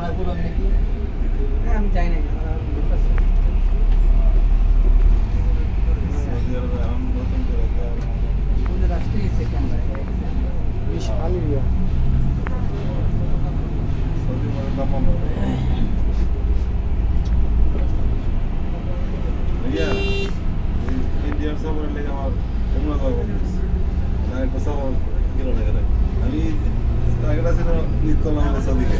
মনে করুন নাকি হ্যাঁ আমি যাই মানে। না, আমি টার্গেট ছিল ঈদ করলাম সৌদিকে।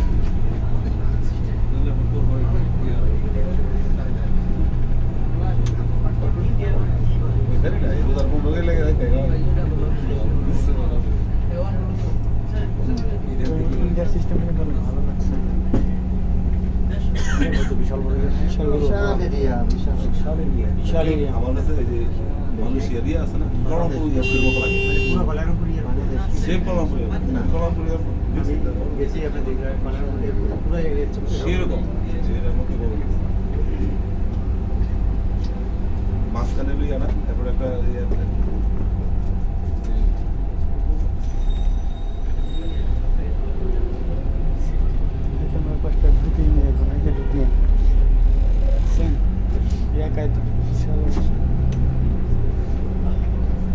না, বিশাল এরিয়া ইয়ে আছে না কলামপুর লাগে ইয়ে কলামপুর কলামপুর বেশি আপনি এরিয়া সেরকম মাঝখানে লইয়া না তারপর একটা ঢুকেই নিয়ে ঢুকিয়ে একাই তো বিশাল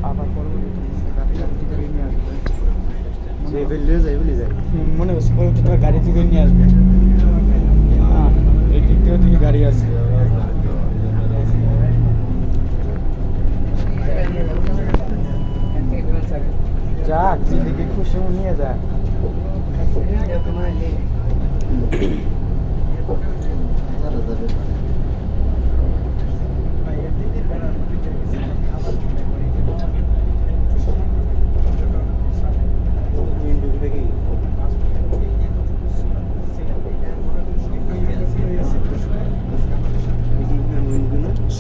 আবার পরবর্তীতে গাড়ি গাড়ি থেকে নিয়ে আসবে সে ফেললে যাই বলে যায় হুম, মনে হচ্ছে পরবর্তীতে গাড়ি থেকে নিয়ে আসবে। হ্যাঁ এই দিক থেকে থেকে গাড়ি আছে। যাক যেদিকে খুশি নিয়ে যাক। যারা যাবে।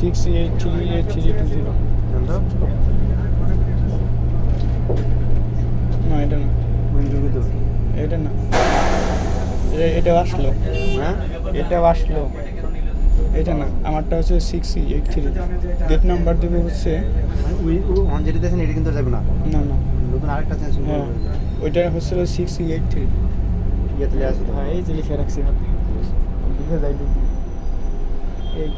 Six eight three eight three two zero না এটা না এটা না এটা এটা আসলো। হ্যাঁ? এটা আসলো। এটা না আমারটা হচ্ছে six eight three gate number দেবে হচ্ছে ওখান যেটা দেখছেন এটা কিন্তু যাবে না। না না। নতুন আরেকটা চেঞ্জ হ্যাঁ। ওইটা হচ্ছিল সিক্স এইট থ্রি ইয়ে তাহলে আছে তো হ্যাঁ এই যে লিখে রাখছি। হাতে লিখে যাই দেখি এই